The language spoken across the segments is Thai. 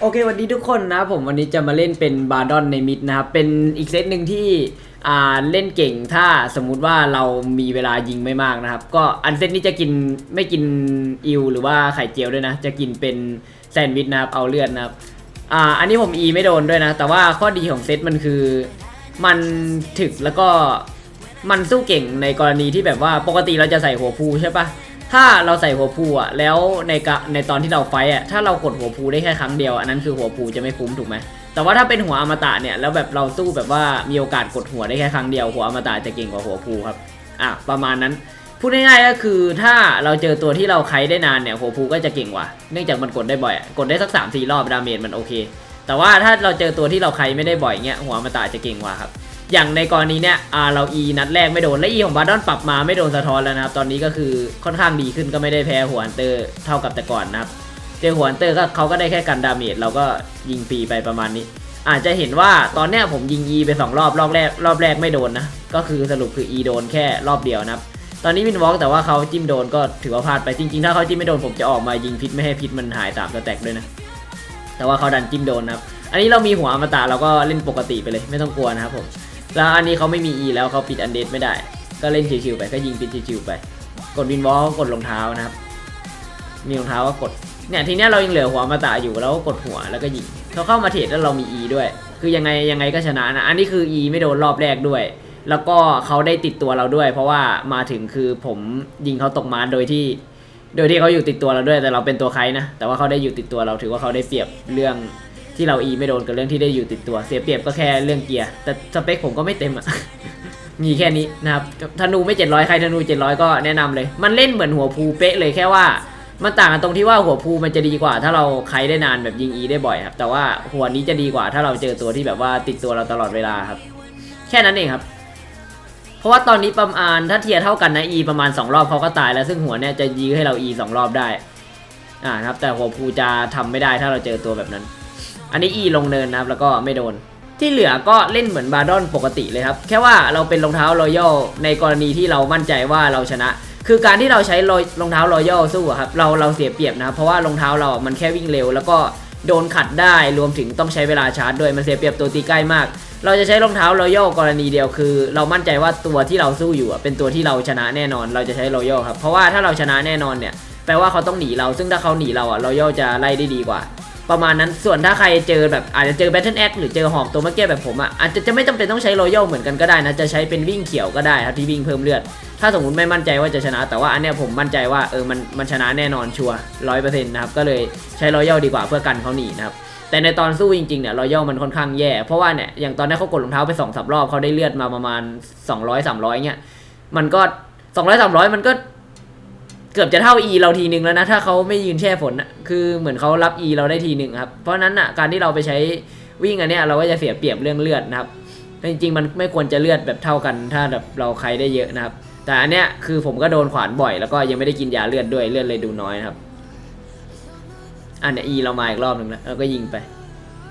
โอเควันนี้ทุกคนนะผมวันนี้จะมาเล่นเป็นบาร์ดอนในมิดนะครับเป็นอีกเซตหนึ่งที่อ่าเล่นเก่งถ้าสมมุติว่าเรามีเวลายิงไม่มากนะครับ ก็อันเซตนี้จะกินไม่กินอิวหรือว่าไข่เจียวด้วยนะ จะกินเป็นแซนด์วิชนะครับเอาเลือดนะครับอ่าอันนี้ผมอีไม่โดนด้วยนะ แต่ว่าข้อดีของเซตมันคือมันถึกแล้วก็มันสู้เก่งในกรณีที่แบบว่าปกติเราจะใส่หัวพูใช่ปะ ถ้าเราใส่หัวพูอะแล้วในกะในตอนที่เราไฟอะถ้าเรากดหัวพูได้แค่ครั้งเดียวอันนั้นคือหัวพูจะไม่คุ้มถูกไหมแต่ว่าถ้าเป็นหัวอมตะเนี่ยแล้วแบบเราสู้แบบว่ามีโอกาสกดหัวได้แค่ครั้งเดียวหัวอมตะจะเก่งกว่าหัวพูครับอะประมาณนั้นพูดง่ายๆก็คือถ้าเราเจอตัวที่เราไคได้นานเนี่ยหัวพูก็จะเก่งกว่า เนื่องจากมันกดได้บ่อยกดได้สักสามสี่รอบดาเมจมันโอเค แต่ว่าถ้าเราเจอตัวที่เราไคไม่ได้บ่อยเงี้ยหัวอมตะจะเก่งกว่าครับ อย่างในกรณีเนี้ยอ่าเรา E นัดแรกไม่โดน และ E ของบาร์ดอนปรับมาไม่โดนสะท้อนแล้วนะครับ ตอนนี้ก็คือค่อนข้างดีขึ้นก็ไม่ได้แพ้หัวอันเตอร์เท่ากับแต่ก่อนนะครับ เจอหัวอันเตอร์ก็เขาก็ได้แค่กันดาเมจเราก็ยิงฟรีไปประมาณนี้ อาจจะเห็นว่าตอนเนี้ยผมยิง E ไป 2 รอบรอบแรกรอบแรกไม่โดนนะ ก็คือสรุปคือ E โดนแค่รอบเดียวนะครับ ตอนนี้วินวอล์กแต่ว่าเขาจิ้มโดนก็ถือว่าพลาดไปจริงๆ ถ้าเขาจิ้มไม่โดนผมจะออกมายิงพิษไม่ให้พิษมันหายตามสแต็กด้วยนะ แต่ว่าเขาดันจิ้มโดนนะครับ อันนี้เรามีหัวอมตะเราก็เล่นปกติไปเลยไม่ต้องกลัวนะครับผม แล้วอันนี้เขาไม่มี E แล้วเขาปิดอันเดดไม่ได้ ก็เล่นชิวๆไปก็ยิงปิดชิวๆไป กดวินวอลกดรองเท้านะครับ มีรองเท้าก็กด เนี่ยทีเนี้ยเรายังเหลือหัวมาตะอยู่แล้วก็กดหัวแล้วก็ยิงเขาเข้ามาเทรดแล้วเรามี E ด้วย คือยังไงยังไงก็ชนะนะ อันนี้คือ E ไม่โดนรอบแรกด้วย แล้วก็เขาได้ติดตัวเราด้วย เพราะว่ามาถึงคือผมยิงเขาตกมาโดยที่ โดยที่เขาอยู่ติดตัวเราด้วย แต่เราเป็นตัวใครนะ แต่ว่าเขาได้อยู่ติดตัวเราถือว่าเขาได้เปรียบเรื่อง ที่เรา E ไม่โดนกับเรื่องที่ได้อยู่ติดตัวเสียเปรียบก็แค่เรื่องเกียร์ แต่สเปคผมก็ไม่เต็มอะมีแค่นี้นะครับธนูไม่ 700 ใครธนู 700 ก็แนะนำเลย มันเล่นเหมือนหัวภูเป๊ะเลยแค่ว่ามันต่างกันตรงที่ว่าหัวภูมันจะดีกว่า ถ้าเราใครได้นานแบบยิง E ได้บ่อยครับ แต่ว่าหัวนี้จะดีกว่าถ้าเราเจอตัวที่แบบว่าติดตัวเราตลอดเวลาครับ แค่นั้นเองครับ เพราะว่าตอนนี้ประมาณถ้าเทียเท่ากันนะ E ประมาณ 2 รอบเขาก็ตายแล้วซึ่งหัวเนี่ยจะยื้อให้เรา E 2รอบได้อ่าครับแต่หัวภูจะทำไม่ได้ถ้าเราเจอตัวแบบนั้น อันนี้ E ลงเนินนะครับแล้วก็ไม่โดน ที่เหลือก็เล่นเหมือนบาร์ดอนปกติเลยครับ แค่ว่าเราเป็นรองเท้ารอยัลในกรณีที่เรามั่นใจว่าเราชนะ คือการที่เราใช้รองเท้ารอยัลสู้ครับเราเราเสียเปรียบนะครับเพราะว่ารองเท้าเรามันแค่วิ่งเร็ว แล้วก็โดนขัดได้รวมถึงต้องใช้เวลาชาร์จด้วยมันเสียเปรียบตัวตีใกล้มาก เราจะใช้รองเท้ารอยัลกรณีเดียวคือ เรามั่นใจว่าตัวที่เราสู้อยู่อะเป็นตัวที่เราชนะแน่นอน เราจะใช้รอยัลครับเพราะว่าถ้าเราชนะแน่นอนเนี่ยแปลว่าเขาต้องหนีเราซึ่งถ้าเขาหนีเราอะรอยัลจะไล่ได้ดีกว่า ประมาณนั้นส่วนถ้าใครเจอแบบอาจจะเจอ Battle Axe หรือเจอหอกตัวเมื่อกี้แบบผมอะอาจจะจะไม่จำเป็นต้องใช้ Royal เหมือนกันก็ได้นะ จะใช้เป็นวิ่งเขียวก็ได้ครับที่วิ่งเพิ่มเลือด ถ้าสมมติไม่มั่นใจว่าจะชนะ แต่ว่าอันเนี้ยผมมั่นใจว่าเออมันมันชนะแน่นอนชัวร้อยเปอร์เซ็นต์นะครับก็เลยใช้ Royal ดีกว่าเพื่อกันเขาหนีนะครับแต่ในตอนสู้จริงๆเนี่ย Royal มันค่อนข้างแย่เพราะว่าเนี่ยอย่างตอนนี้เขากดรองเท้าไปสองสามรอบเขาได้เลือดมาประมาณ 200 300เงี้ยมันก็200 300 มันก็ เกือบจะเท่า E เราทีหนึ่งแล้วนะ ถ้าเขาไม่ยืนแช่ฝนนะคือเหมือนเขารับ E เราได้ทีหนึ่งครับ เพราะนั้นอะการที่เราไปใช้วิ่งอันเนี้ยเราก็จะเสียเปรียบเรื่องเลือดนะครับจริงๆมันไม่ควรจะเลือดแบบเท่ากัน ถ้าแบบเราใครได้เยอะนะครับ แต่อันเนี้ยคือผมก็โดนขวานบ่อยแล้วก็ยังไม่ได้กินยาเลือดด้วยเลือดเลยดูน้อยนะครับ อันเนี้ย E เรามาอีกรอบหนึ่งแล้วเราก็ยิงไป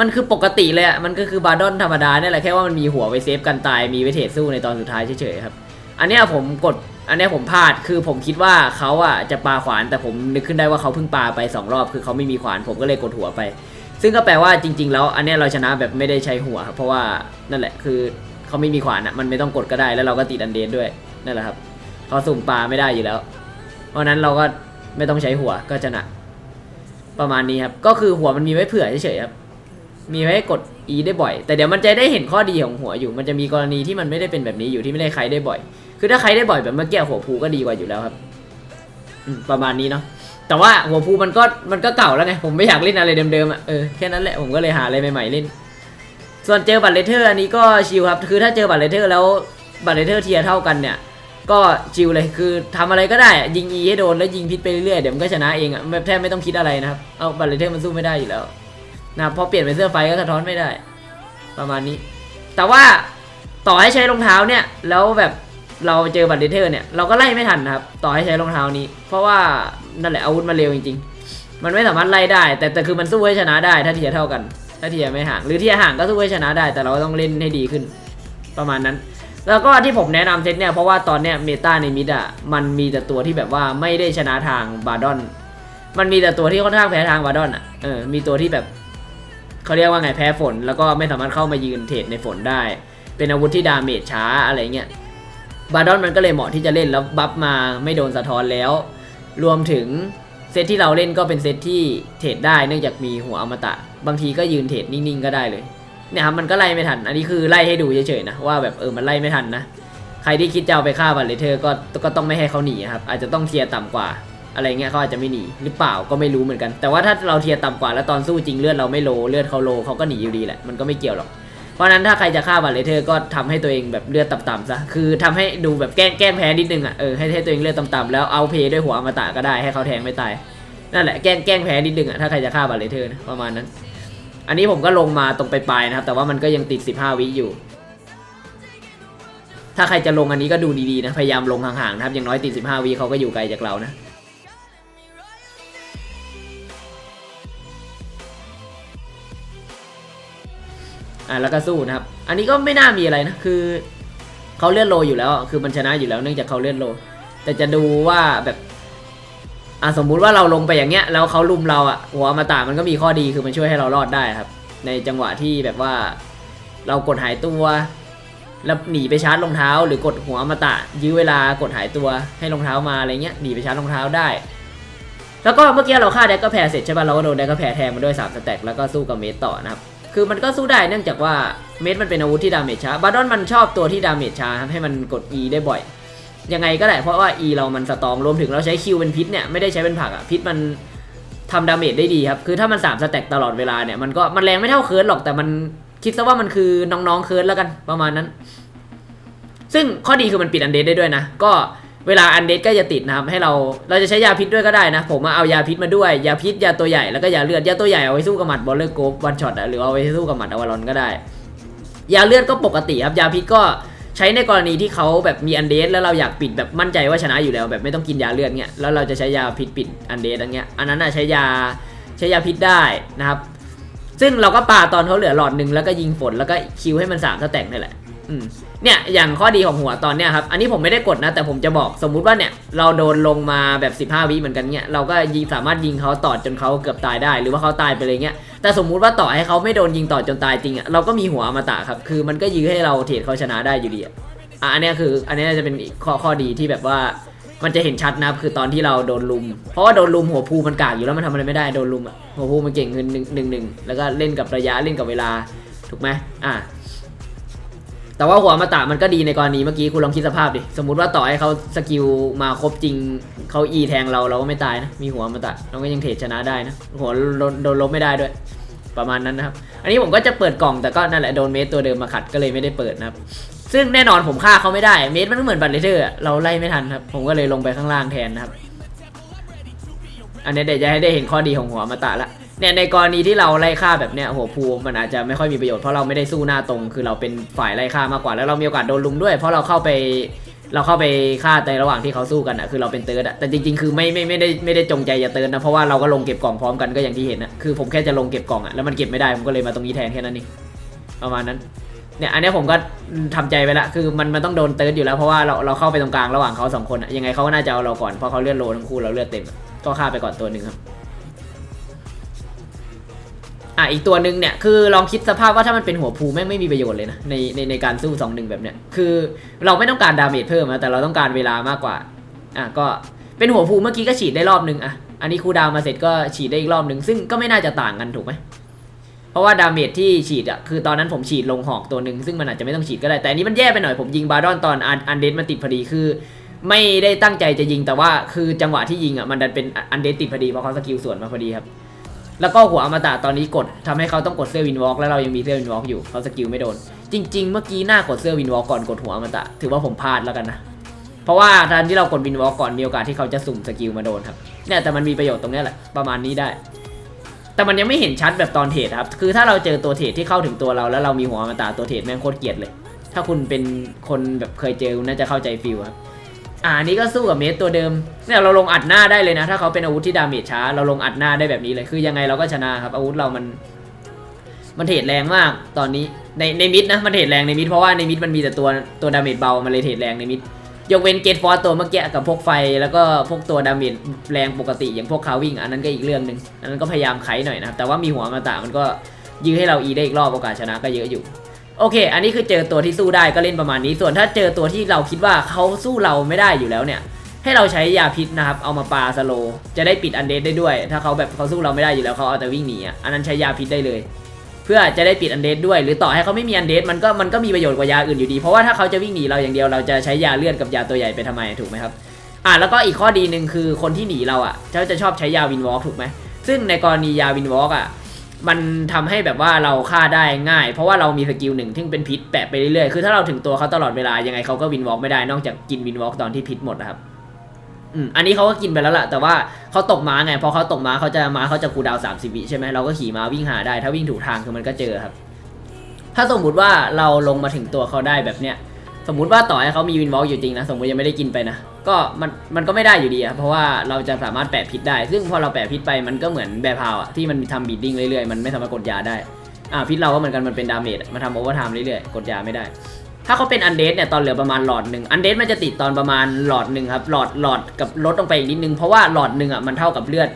มันคือปกติเลยอะ มันก็คือบาร์ดอนธรรมดาเนี่ยแหละ แค่ว่ามันมีหัวไว้เซฟกันตาย มีไว้เทรดสู้ในตอนสุดท้ายเฉยๆครับ อันเนี้ยผมกดอันเนี้ยผมพลาดคือผมคิดว่าเขาอะจะปาขวานแต่ผมนึกขึ้นได้ว่าเขาเพิ่งปาไปสองรอบคือเขาไม่มีขวานผมก็เลยกดหัวไป ซึ่งก็แปลว่าจริง ๆ แล้วอันเนี้ยเราชนะแบบไม่ได้ใช้หัวครับเพราะว่านั่นแหละคือเขาไม่มีขวานอะมันไม่ต้องกดก็ได้แล้วเราก็ติดอันเดนด้วยนั่นแหละครับเขาสุ่มปาไม่ได้อยู่แล้ว เพราะฉะนั้นเราก็ไม่ต้องใช้หัวก็ชนะประมาณนี้ครับก็คือหัวมันมีไว้เผื่อเฉยๆครับ มีไว้ให้กด E ได้บ่อย แต่เดี๋ยวมันจะได้เห็นข้อดีของหัวอยู่ มันจะมีกรณีที่มันไม่ได้เป็นแบบนี้อยู่ที่ไม่ได้ใครได้บ่อย คือถ้าใครได้บ่อยแบบเมื่อกี้หัวภูก็ดีกว่าอยู่แล้วครับประมาณนี้เนาะ แต่ว่าหัวภูมันก็มันก็เก่าแล้วไง ผมไม่อยากเล่นอะไรเดิมๆอะ เออแค่นั้นแหละ ผมก็เลยหาอะไรใหม่ๆเล่น ส่วนเจอบัตรเลเทอร์อันนี้ก็ชิลครับ คือถ้าเจอบัตรเลเทอร์แล้วบัตรเลเทอร์เทียเท่ากันเนี่ย ก็ชิลเลย คือทำอะไรก็ได้ ยิง E ให้โดนแล้วยิงพิษไปเรื่อยๆ เดี๋ยวมันก็ชนะเองอะแบบแทบไม่ต้องคิดอะไรนะครับ เอาบัตรเลเทอร์มันสู้ไม่ได้อยู่แล้ว นะพอเปลี่ยนเป็นเสื้อไฟก็สะท้อนไม่ได้ ประมาณนี้ แต่ว่าต่อให้ใช้รองเท้าเนี่ย แล้วแบบเราเจอบัตเดเทอร์เนี่ยเราก็ไล่ไม่ทันนะครับ ต่อให้ใช้รองเท้านี้ เพราะว่านั่นแหละอาวุธมันเร็วจริง ๆ มันไม่สามารถไล่ได้ แต่แต่คือมันสู้ให้ชนะได้ ถ้าเทียเท่ากัน ถ้าเทียไม่ห่าง หรือเทียห่างก็สู้ให้ชนะได้ แต่เราก็ต้องเล่นให้ดีขึ้น ประมาณนั้น แล้วก็ที่ผมแนะนำเซตเนี่ยเพราะว่าตอนเนี้ยเมตาในมิดอะมันมีแต่ตัวที่แบบว่าไม่ได้ชนะทางบาร์ดอน มันมีแต่ตัวที่ค่อนข้างแพ้ทางบาร์ดอนอะเออมีตัวที่แบบ เขาเรียกว่าไงแพ้ฝน แล้วก็ไม่สามารถเข้ามายืนเทรดในฝนได้ เป็นอาวุธที่ดาเมจช้าอะไรเงี้ยบาดอนมันก็เลยเหมาะที่จะเล่นแล้วบัฟมาไม่โดนสะท้อนแล้ว รวมถึงเซตที่เราเล่นก็เป็นเซตที่เทรดได้เนื่องจากมีหัวอมตะ บางทีก็ยืนเทรดนิ่งๆก็ได้เลยเนี่ยครับมันก็ไล่ไม่ทัน อันนี้คือไล่ให้ดูเฉยๆนะว่าแบบเออมันไล่ไม่ทันนะ ใครที่คิดจะเอาไปฆ่าบัลเลเทอร์ก็ก็ต้องไม่ให้เขาหนีครับอาจจะต้องเทียร์ต่ำกว่า อะไรเงี้ยเขาอาจจะไม่หนีหรือเปล่าก็ไม่รู้เหมือนกัน แต่ว่าถ้าเราเทียร์ต่ำกว่าแล้วตอนสู้จริงเลือดเราไม่โลเลือดเขาโลเขาก็หนีอยู่ดีแหละมันก็ไม่เกี่ยวหรอกเพราะนั้นถ้าใครจะฆ่าบัลเลเทอร์ก็ทำให้ตัวเองแบบเลือดต่ำๆซะคือทำให้ดูแบบแกล้งแกล้งแพ้นิดนึงอะเออให้ให้ตัวเองเลือดต่ำๆแล้วเอาเพย์ด้วยหัวอมตะก็ได้ให้เขาแทงไม่ตายนั่นแหละแกล้งแกล้งแพ้นิดนึงอะถ้าใครจะฆ่าบัลเลเทอร์นะประมาณนั้น อันนี้ผมก็ลงมาตรงไปลายนะครับแต่ว่ามันก็ยังติด 15 วิอยู่ถ้าใครจะลงอันนี้ก็ดูดีๆนะ พยายามลงห่างๆนะครับ อย่างน้อยติด15วิเขาก็อยู่ไกลจากเรานะ อะแล้วก็สู้นะครับ อันนี้ก็ไม่น่ามีอะไรนะ คือเขาเลื่อนโลอยู่แล้ว คือมันชนะอยู่แล้วเนื่องจากเขาเลื่อนโล แต่จะดูว่าแบบอะสมมุติว่าเราลงไปอย่างเงี้ยแล้วเขาลุมเราอะหัวมาตามันก็มีข้อดีคือมันช่วยให้เรารอดได้ครับ ในจังหวะที่แบบว่า เรากดหายตัวแล้วหนีไปชาร์จรองเท้า หรือกดหัวอมตะ ยื้อเวลากดหายตัวให้รองเท้ามาอะไรเงี้ยหนีไปชาร์จรองเท้าได้ แล้วก็เมื่อกี้เราฆ่าแดกก็แพ้เสร็จใช่ป่ะเราก็โดนแดกก็แพ้แทงมาด้วย3สแต็กแล้วก็สู้กับเมทต่อนะครับ คือมันก็สู้ได้เนื่องจากว่าเมทมันเป็นอาวุธที่ดาเมจช้าบาดอนมันชอบตัวที่ดาเมจช้าครับให้มันกด E ได้บ่อย ยังไงก็ได้เพราะว่า E เรามันสตองรวมถึงเราใช้คิวเป็นพิษเนี่ยไม่ได้ใช้เป็นผักอะพิษมันทำดาเมจได้ดีครับคือถ้ามัน3สแต็กตลอดเวลาเนี่ยมันก็มันแรงไม่เท่าเคิร์ดหรอกแต่มันคิดซะว่ามันคือน้องๆเคิร์ดแล้วกันประมาณนั้น ซึ่งข้อดีคือมันปิดอันเดดได้ด้วยนะก็ เวลาอันเดดก็จะติดนะครับ ให้เราเราจะใช้ยาพิษด้วยก็ได้นะ ผมมาเอายาพิษมาด้วย ยาพิษยาตัวใหญ่แล้วก็ยาเลือดยาตัวใหญ่เอาไว้สู้กับหมัดบอลเลอร์โกฟวันช็อตหรือเอาไว้สู้กับหมัดอวารอนก็ได้ ยาเลือดก็ปกติครับยาพิษก็ใช้ในกรณีที่เขาแบบมีอันเดดแล้วเราอยากปิดแบบมั่นใจว่าชนะอยู่แล้ว แบบไม่ต้องกินยาเลือดเงี้ยแล้วเราจะใช้ยาพิษปิดอันเดดอันเงี้ยอันนั้นน่ะใช้ยาใช้ยาพิษได้นะครับซึ่งเราก็ปาตอนเขาเหลือหลอดหนึ่งแล้วก็ยิงฝนแล้วก็คิวให้มันสามสแต็กนี่แหละ อืม เนี่ยอย่างข้อดีของหัวตอนเนี้ยครับ อันนี้ผมไม่ได้กดนะ แต่ผมจะบอกสมมุติว่าเนี่ยเราโดนลงมาแบบ 15 วิเหมือนกันเนี่ยเราก็ยิงสามารถยิงเขาต่อจนเขาเกือบตายได้ หรือว่าเขาตายไปเลยเงี้ยแต่สมมุติว่าต่อให้เขาไม่โดนยิงต่อจนตายจริงอะเราก็มีหัวอมตะครับคือมันก็ยื้อให้เราเทรดเขาชนะได้อยู่ดีอะอันนี้คืออันนี้จะเป็นข้อข้อดีที่แบบว่ามันจะเห็นชัดนะครับคือตอนที่เราโดนลุม เพราะว่าโดนลุมหัวภูมันกากอยู่แล้วมันทำอะไรไม่ได้โดนลุมอะหัวภูมันเก่งคือหนึ่งหนึ่งหนึ่งแล้วก็เล่นกับระยะเล่นกับเวลาถูกไหมอะ แต่ว่าหัวมาตะมันก็ดีในกรณีเมื่อกี้คุณลองคิดสภาพดิ สมมติว่าต่อให้เขาสกิลมาครบจริงเขาอีแทงเราเราก็ไม่ตายนะ มีหัวมาตะเราก็ยังเทรดชนะได้นะ หัวโดนลบไม่ได้ด้วย ประมาณนั้นนะครับ อันนี้ผมก็จะเปิดกล่องแต่ก็นั่นแหละโดนเมสตัวเดิมมาขัดก็เลยไม่ได้เปิดนะครับ ซึ่งแน่นอนผมฆ่าเขาไม่ได้ เมสมันเหมือนบัตเลเทอร์เราไล่ไม่ทันครับ ผมก็เลยลงไปข้างล่างแทนนะครับ อันนี้เดี๋ยวจะให้ได้เห็นข้อดีของหัวมาตะละ เนี่ยในกรณีที่เราไล่ฆ่าแบบเนี้ยหัวภูมันอาจจะไม่ค่อยมีประโยชน์เพราะเราไม่ได้สู้หน้าตรง คือเราเป็นฝ่ายไล่ฆ่ามากกว่าแล้วเรามีโอกาสโดนลุมด้วย เพราะเราเข้าไปเราเข้าไปฆ่าในระหว่างที่เขาสู้กันอะคือเราเป็นเติร์ดอะแต่จริงๆ คือไม่ไม่ไม่ได้ไม่ได้จงใจจะเติร์ดนะเพราะว่าเราก็ลงเก็บกล่องพร้อมกันก็อย่างที่เห็นอะคือผมแค่จะลงเก็บกล่องอะแล้วมันเก็บไม่ได้ผมก็เลยมาตรงนี้แทนแค่นั้นเองประมาณนั้นเนี่ยอันนี้ผมก็ทำใจไปละคือมันมันต้องโดนเติร์ดอยู่แล้วเพราะว่าเราเราเข้าไปตรงกลางระหว่างเขาสองคนอะยังไงเขาก็น่าจะเอาเราก่อนเพราะเขาเลือดโลทั้งคู่เราเลือดเต็มก็ฆ่าไปก่อนตัวหนึ่งครับ อะอีกตัวหนึ่งเนี่ยคือลองคิดสภาพว่าถ้ามันเป็นหัวภูแม่งไม่มีประโยชน์เลยนะในในในการสู้สองหนึ่งแบบเนี้ยคือเราไม่ต้องการดาเมจเพิ่มนะแต่เราต้องการเวลามากกว่าอะก็เป็นหัวภูเมื่อกี้ก็ฉีดได้รอบหนึ่งอะอันนี้คูดาวมาเสร็จก็ฉีดได้อีกรอบหนึ่งซึ่งก็ไม่น่าจะต่างกันถูกไหมเพราะว่าดาเมจที่ฉีดอะคือตอนนั้นผมฉีดลงหอกตัวหนึ่งซึ่งมันอาจจะไม่ต้องฉีดก็ได้แต่อันนี้มันแย่ไปหน่อยผมยิงบาร์ดอนตอนอันอันเดนมันติดพอดีคือ ไม่ได้ตั้งใจจะยิงแต่ว่าคือจังหวะที่ยิงอะมันดันเป็นอันเดนติดพอดีเพราะเขาสกิลสวนมาพอดีครับ แล้วก็หัวอมตะตอนนี้กดทำให้เขาต้องกดเสื้อวินวอล์กแล้วเรายังมีเสื้อวินวอล์กอยู่เขาสกิลไม่โดน จริง ๆ เมื่อกี้หน้ากดเสื้อวินวอล์กก่อนกดหัวอมตะถือว่าผมพลาดแล้วกันนะเพราะว่าทันที่เรากดวินวอล์กก่อนมีโอกาสที่เขาจะสุ่มสกิลมาโดนครับเนี่ยแต่มันมีประโยชน์ตรงนี้แหละประมาณนี้ได้ แต่มันยังไม่เห็นชัดแบบตอนเทรดครับคือถ้าเราเจอตัวเทรดที่เข้าถึงตัวเรา แล้วเรามีหัวอมตะตัวเทรดแม่งโคตรเกลียดเลย ถ้าคุณเป็นคนแบบเคยเจอคุณน่าจะเข้าใจฟิลครับ อ่านี้ก็สู้กับเมสตัวเดิมเนี่ยเราลงอัดหน้าได้เลยนะ ถ้าเขาเป็นอาวุธที่ดาเมจช้า เราลงอัดหน้าได้แบบนี้เลยคือยังไงเราก็ชนะครับ อาวุธเรามัน มันเทรดแรงมากตอนนี้ในในมิดนะมันเทรดแรงในมิดเพราะว่าในมิดมันมีแต่ตัวตัวดาเมจเบามันเลยเทรดแรงในมิดยกเว้นเกตฟอร์ตัวเมื่อกี้กับพวกไฟแล้วก็พวกตัวดาเมจแรงปกติอย่างพวกคาวิ่งอันนั้นก็อีกเรื่องหนึ่งอันนั้นก็พยายามไขหน่อยนะครับแต่ว่ามีหัวมาตะมันก็ยื้อให้เราอีได้อีกรอบโอกาสชนะก็เยอะอยู่ โอเค อันนี้คือเจอตัวที่สู้ได้ก็เล่นประมาณนี้ ส่วนถ้าเจอตัวที่เราคิดว่าเขาสู้เราไม่ได้อยู่แล้วเนี่ย ให้เราใช้ยาพิษนะครับ เอามาปาสโล จะได้ปิดอันเดสได้ด้วย ถ้าเขาแบบเขาสู้เราไม่ได้อยู่แล้วเขาเอาแต่วิ่งหนีอะ อันนั้นใช้ยาพิษได้เลย เพื่อจะได้ปิดอันเดสด้วย หรือต่อให้เขาไม่มีอันเดสมันก็มันก็มีประโยชน์กว่ายาอื่นอยู่ดี เพราะว่าถ้าเขาจะวิ่งหนีเราอย่างเดียวเราจะใช้ยาเลือดกับยาตัวใหญ่ไปทำไมถูกไหมครับ อะแล้วก็อีกข้อดีหนึ่งคือคนที่หนีเราอะเขาจะชอบใช้ยาวินวอล์กถูกไหมซึ่งในกรณียาวินวอล์กอะ มันทำให้แบบว่าเราฆ่าได้ง่าย เพราะว่าเรามีสกิลหนึ่งที่เป็นพิษแปะไปเรื่อยๆ คือถ้าเราถึงตัวเขาตลอดเวลายังไงเขาก็วินวอล์กไม่ได้นอกจากกินวินวอล์กตอนที่พิษหมดนะครับอืมอันนี้เขาก็กินไปแล้วล่ะ แต่ว่าเขาตกม้าไงพอเขาตกม้าเขาจะม้าเขาจะคูดาวสามสิบวิใช่ไหมเราก็ขี่ม้าวิ่งหาได้ ถ้าวิ่งถูกทางคือมันก็เจอครับ ถ้าสมมุติว่าเราลงมาถึงตัวเขาได้แบบเนี้ย สมมุติว่าต่อให้เขามีวินวอล์กอยู่จริงนะ สมมติยังไม่ได้กินไปนะ ก็มันมันก็ไม่ได้อยู่ดีอะเพราะว่าเราจะสามารถแปะพิษได้ ซึ่งพอเราแปะพิษไปมันก็เหมือนแบร์พาวอะที่มันทำบีดดิ้งเรื่อยๆ มันไม่สามารถกดยาได้ อ่าพิษเราก็เหมือนกันมันเป็นดาเมจมันทำโอเวอร์ไทม์เรื่อยๆ กดยาไม่ได้ ถ้าเขาเป็นอันเดสเนี่ยตอนเหลือประมาณหลอดหนึ่งอันเดสมันจะติดตอนประมาณหลอดหนึ่งครับหลอดหลอดกับลดลงไปอีกนิดนึงเพราะว่าหลอดหนึ่งอะมันเท่ากับเลือด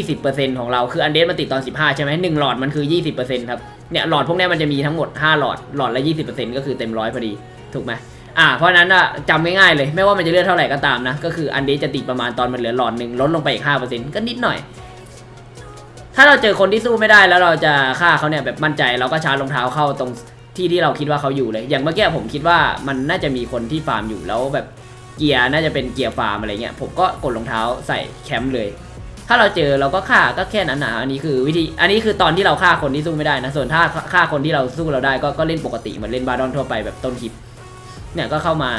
20%ของเราคืออันเดสมันติดตอน 15 ใช่ไหมหนึ่งหลอดมันคือ 20%ครับเนี่ยหลอดพวกนี้มันจะมีทั้งหมด 5 หลอดหลอดละ 20%ก็คือเต็มร้อยพอดี ถูกไหมอ่าเพราะนั้นอะจำง่ายๆเลย ไม่ว่ามันจะเลือดเท่าไหร่ก็ตามนะ ก็คืออันเดสจะติดประมาณตอนมันเหลือหลอดหนึ่งลดลงไปอีก5%ก็นิดหน่อย ถ้าเราเจอคนที่สู้ไม่ได้แล้วเราจะฆ่าเขาเนี่ยแบบมั่นใจเราก็ชาร์จรองเท้าเข้าตรงที่ที่เราคิดว่าเขาอยู่เลย อย่างเมื่อกี้ผมคิดว่ามันน่าจะมีคนที่ฟาร์มอยู่แล้วแบบเกียร์น่าจะเป็นเกียร์ฟาร์มอะไรเงี้ยผมก็กดรองเท้าใส่แคมป์เลย ถ้าเราเจอเราก็ฆ่าก็แค่นั้นนะอันนี้คือวิธีอันนี้คือตอนที่เราฆ่าคนที่สู้ไม่ได้นะส่วนถ้าฆ่าคนที่เราสู้เราได้ก็ก็เล่นปกติเหมือนเล่นบาดอนทั่วไปแบบต้นคลิป เนี่ยก็เข้ามา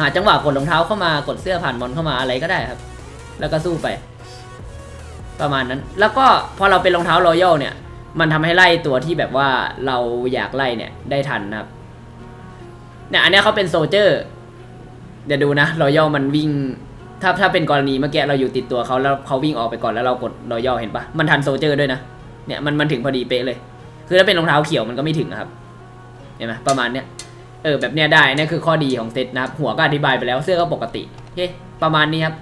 หาจังหวะกดรองเท้าเข้ามากดเสื้อผ่านมอนเข้ามาอะไรก็ได้ครับ แล้วก็สู้ไป ประมาณนั้น แล้วก็พอเราเป็นรองเท้ารอยัลเนี่ย มันทำให้ไล่ตัวที่แบบว่าเราอยากไล่เนี่ยได้ทันนะครับ เนี่ยอันนี้เขาเป็นโซเจอร์เดี๋ยวดูนะรอยัลมันวิ่ง ถ้าถ้าเป็นกรณีเมื่อกี้เราอยู่ติดตัวเขาแล้วเขาวิ่งออกไปก่อนแล้วเรากดรอยัลเห็นปะมันทันโซเจอร์ด้วยนะเนี่ยมันมันถึงพอดีเป๊ะเลย คือถ้าเป็นรองเท้าเขียวมันก็ไม่ถึงนะครับเห็นไหมประมาณเนี้ย เออแบบเนี้ยได้นี่คือข้อดีของเซตนะครับหัวก็อธิบายไปแล้วเสื้อก็ปกติโอเคประมาณนี้ครับ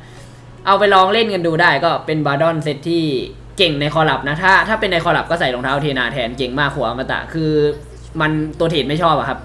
เอาไปลองเล่นกันดูได้ก็เป็นบาร์ดอนเซตที่เก่งในคอลับนะถ้าถ้าเป็นในคอลับก็ใส่รองเท้าเทนาแทนเก่งมากหัวอมตะคือ มันตัวเทรดไม่ชอบอะครับ